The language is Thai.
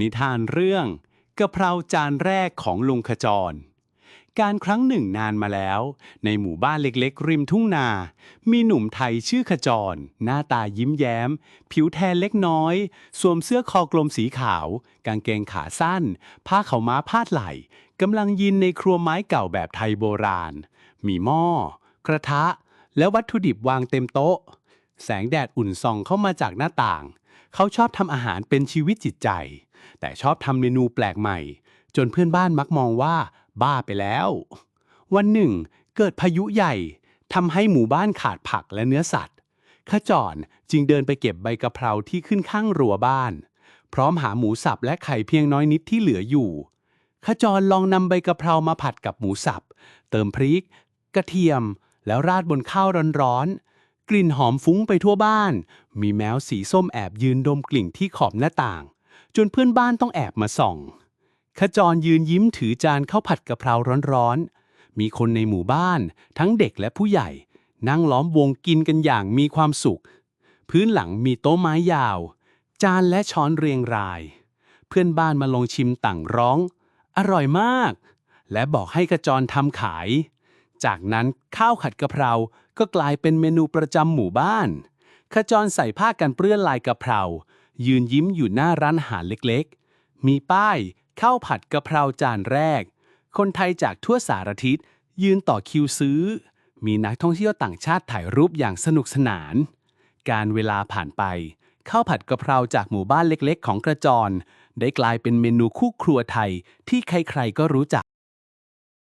นิทานเรื่องกะเพราจานแรกของลุงขจร การครั้งหนึ่งนานมาแล้ว ในหมู่บ้านเล็กๆ ริมทุ่งนา มีหนุ่มไทยชื่อขจร หน้าตายิ้มแย้ม ผิวแทนเล็กน้อย สวมเสื้อคอกลมสีขาว กางเกงขาสั้น ผ้าเขาม้าพาดไหล่กำลังยินในครัวไม้เก่าแบบไทยโบราณ มีหม้อ กระทะ และวัตถุดิบวางเต็มโต๊ะ แสงแดดอุ่นส่องเข้ามาจากหน้าต่าง เขาชอบทำอาหารเป็นชีวิตจิตใจ แต่ชอบทำเมนูแปลกใหม่ จนเพื่อนบ้านมักมองว่า บ้าไปแล้ว วันหนึ่ง เกิดพายุใหญ่ทำให้หมู่บ้านขาดผักและเนื้อสัตว์ขจรจึงเดินไปเก็บใบกะเพราที่ขึ้นข้างรั้วบ้าน พร้อมหาหมูสับและไข่เพียงน้อยนิดที่เหลืออยู่ขจรลองนำใบกะเพรามาผัดกับหมูสับ เติมพริก กระเทียม แล้วราดบนข้าวร้อนๆ กลิ่นหอมฟุ้งไปทั่วบ้าน มีแมวสีส้มแอบยืนดมกลิ่นที่ขอบหน้าต่าง จนเพื่อนบ้านต้องแอบมาส่อง ขจรยืนยิ้มถือจานข้าวผัดกะเพราร้อนๆ มีคนในหมู่บ้าน ทั้งเด็กและผู้ใหญ่ นั่งล้อมวงกินกันอย่างมีความสุข พื้นหลังมีโต๊ะไม้ยาว จานและช้อนเรียงราย เพื่อนบ้านมาลองชิมต่างร้อง อร่อยมาก และบอกให้กระจรทำขาย จากนั้นข้าวขัดกะเพราก็กลายเป็นเมนูประจำหมู่บ้านขจรใส่ผ้ากันเปื้อนลายกะเพรา ยืนยิ้มอยู่หน้าร้านอาหารเล็กๆ มีป้ายข้าวผัดกะเพราจานแรก คนไทยจากทั่วสารทิศยืนต่อคิวซื้อ มีนักท่องเที่ยวต่างชาติถ่ายรูปอย่างสนุกสนาน การเวลาผ่านไปข้าวผัดกะเพราจากหมู่บ้านเล็กๆ ของกระจร ได้กลายเป็นเมนูคู่ครัวไทยที่ใครๆก็รู้จัก